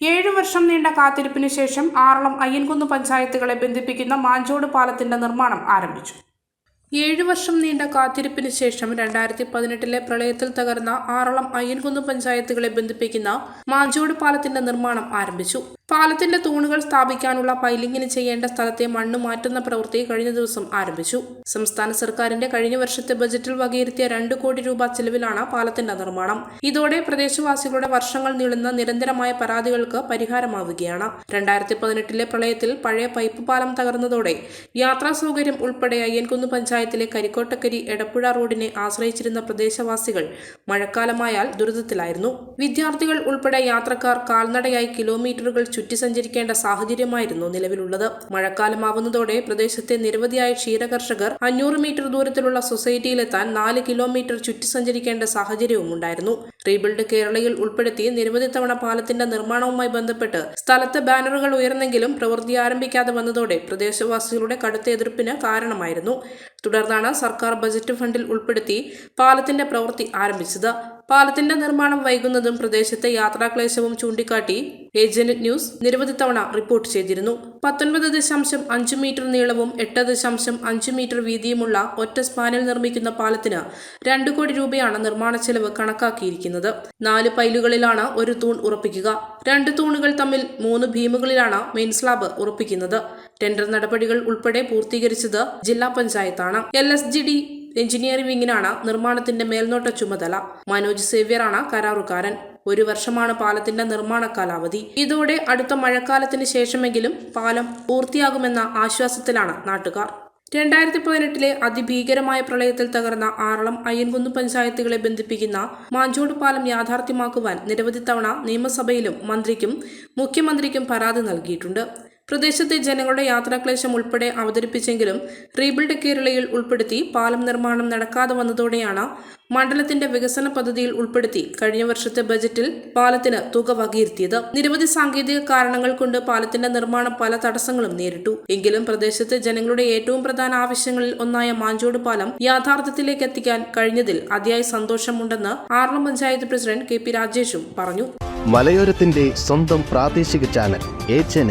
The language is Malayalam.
ഏഴു വർഷം നീണ്ട കാത്തിരിപ്പിനു ശേഷം ആറളം അയ്യൻകുന്ന് പഞ്ചായത്തുകളെ ബന്ധിപ്പിക്കുന്ന മാഞ്ചോട് പാലത്തിന്റെ നിർമ്മാണം ആരംഭിച്ചു. ഏഴു വർഷം നീണ്ട കാത്തിരിപ്പിനു ശേഷം രണ്ടായിരത്തി പതിനെട്ടിലെ പ്രളയത്തിൽ തകർന്ന ആറളം അയ്യൻകുന്ന് പഞ്ചായത്തുകളെ ബന്ധിപ്പിക്കുന്ന മാഞ്ചോട് പാലത്തിന്റെ നിർമ്മാണം ആരംഭിച്ചു. പാലത്തിന്റെ തൂണുകൾ സ്ഥാപിക്കാനുള്ള പൈലിങ്ങിന് ചെയ്യേണ്ട സ്ഥലത്തെ മണ്ണ് മാറ്റുന്ന പ്രവൃത്തി കഴിഞ്ഞ ദിവസം ആരംഭിച്ചു. സംസ്ഥാന സർക്കാരിന്റെ കഴിഞ്ഞ വർഷത്തെ ബജറ്റിൽ വകയിരുത്തിയ രണ്ട് കോടി രൂപ ചെലവിലാണ് പാലത്തിന്റെ നിർമ്മാണം. ഇതോടെ പ്രദേശവാസികളുടെ വർഷങ്ങൾ നീളുന്ന നിരന്തരമായ പരാതികൾക്ക് പരിഹാരമാവുകയാണ്. രണ്ടായിരത്തി പതിനെട്ടിലെ പ്രളയത്തിൽ പഴയ പൈപ്പ് പാലം തകർന്നതോടെ യാത്രാ സൗകര്യം ഉൾപ്പെടെ അയ്യൻകുന്ന് പഞ്ചായത്തിലെ കരിക്കോട്ടക്കരി എടപ്പുഴ റോഡിനെ ആശ്രയിച്ചിരുന്ന പ്രദേശവാസികൾ മഴക്കാലമായാൽ ദുരിതത്തിലായിരുന്നു. വിദ്യാർത്ഥികൾ ഉൾപ്പെടെ യാത്രക്കാർ കാൽനടയായി കിലോമീറ്ററുകൾ ചുറ്റി സഞ്ചരിക്കേണ്ട സാഹചര്യമായിരുന്നു നിലവിലുള്ളത്. മഴക്കാലമാവുന്നതോടെ പ്രദേശത്തെ നിരവധിയായ ക്ഷീരകർഷകർ അഞ്ഞൂറ് മീറ്റർ ദൂരത്തിലുള്ള സൊസൈറ്റിയിലെത്താൻ നാല് കിലോമീറ്റർ ചുറ്റി സഞ്ചരിക്കേണ്ട സാഹചര്യവും ഉണ്ടായിരുന്നു. റീബിൽഡ് കേരളയിൽ ഉൾപ്പെടുത്തി നിരവധി തവണ പാലത്തിന്റെ നിർമ്മാണവുമായി ബന്ധപ്പെട്ട് സ്ഥലത്ത് ബാനറുകൾ ഉയർന്നെങ്കിലും പ്രവൃത്തി ആരംഭിക്കാതെ വന്നതോടെ പ്രദേശവാസികളുടെ കടുത്ത എതിർപ്പിന് കാരണമായിരുന്നു. തുടർന്നാണ് സർക്കാർ ബജറ്റ് ഫണ്ടിൽ ഉൾപ്പെടുത്തി പാലത്തിന്റെ പ്രവൃത്തി ആരംഭിച്ചത്. പാലത്തിന്റെ നിർമ്മാണം വൈകുന്നതും പ്രദേശത്തെ യാത്രാക്ലേശവും ചൂണ്ടിക്കാട്ടി ഏജന്റ് ന്യൂസ് നിരവധി തവണ റിപ്പോർട്ട് ചെയ്തിരുന്നു. പത്തൊൻപത് ദശാംശം അഞ്ച് മീറ്റർ നീളവും എട്ട് ദശാംശം അഞ്ച് മീറ്റർ വീതിയുമുള്ള ഒറ്റ സ്പാനിൽ നിർമ്മിക്കുന്ന പാലത്തിന് രണ്ടു കോടി രൂപയാണ് നിർമ്മാണ ചെലവ് കണക്കാക്കിയിരിക്കുന്നത്. നാല് പൈലുകളിലാണ് ഒരു തൂൺ ഉറപ്പിക്കുക. രണ്ട് തൂണുകൾ തമ്മിൽ മൂന്ന് ഭീമുകളിലാണ് മെയിൻ സ്ലാബ് ഉറപ്പിക്കുന്നത്. ടെൻഡർ നടപടികൾ ഉൾപ്പെടെ പൂർത്തീകരിച്ചത് ജില്ലാ പഞ്ചായത്താണ്. L S G D engineering വിങ്ങിനാണ് നിർമ്മാണത്തിന്റെ മേൽനോട്ട ചുമതല. മനോജ് സേവ്യറാണ് കരാറുകാരൻ. ഒരു വർഷമാണ് പാലത്തിന്റെ നിർമ്മാണ കാലാവധി. ഇതോടെ അടുത്ത മഴക്കാലത്തിന് ശേഷമെങ്കിലും പാലം പൂർത്തിയാകുമെന്ന ആശ്വാസത്തിലാണ് നാട്ടുകാർ. രണ്ടായിരത്തി പതിനെട്ടിലെ അതിഭീകരമായ പ്രളയത്തിൽ തകർന്ന ആറളം അയ്യൻകുന്ന് പഞ്ചായത്തുകളെ ബന്ധിപ്പിക്കുന്ന മാഞ്ചോട് പാലം യാഥാർത്ഥ്യമാക്കുവാൻ നിരവധി തവണ നിയമസഭയിലും മന്ത്രിക്കും മുഖ്യമന്ത്രിക്കും പരാതി നൽകിയിട്ടുണ്ട്. പ്രദേശത്തെ ജനങ്ങളുടെ യാത്രാക്ലേശം ഉൾപ്പെടെ അവതരിപ്പിച്ചെങ്കിലും റീബിൽഡ് കേരളയിൽ ഉൾപ്പെടുത്തി പാലം നിർമ്മാണം നടക്കാതെ വന്നതോടെയാണ് മണ്ഡലത്തിന്റെ വികസന പദ്ധതിയിൽ ഉൾപ്പെടുത്തി കഴിഞ്ഞ വർഷത്തെ ബജറ്റിൽ പാലത്തിന് തുക വകയിരുത്തിയത്. നിരവധി സാങ്കേതിക കാരണങ്ങൾ കൊണ്ട് പാലത്തിന്റെ നിർമ്മാണം പല തടസ്സങ്ങളും നേരിട്ടു. എങ്കിലും പ്രദേശത്തെ ജനങ്ങളുടെ ഏറ്റവും പ്രധാന ആവശ്യങ്ങളിൽ ഒന്നായ മാഞ്ചോട് പാലം യാഥാർത്ഥ്യത്തിലേക്ക് എത്തിക്കാൻ കഴിഞ്ഞതിൽ അതിയായ സന്തോഷമുണ്ടെന്ന് Aralam panchayat president K P രാജേഷും പറഞ്ഞു. മലയോരത്തിന്റെ സ്വന്തം പ്രാദേശിക ചാനൽ എൻ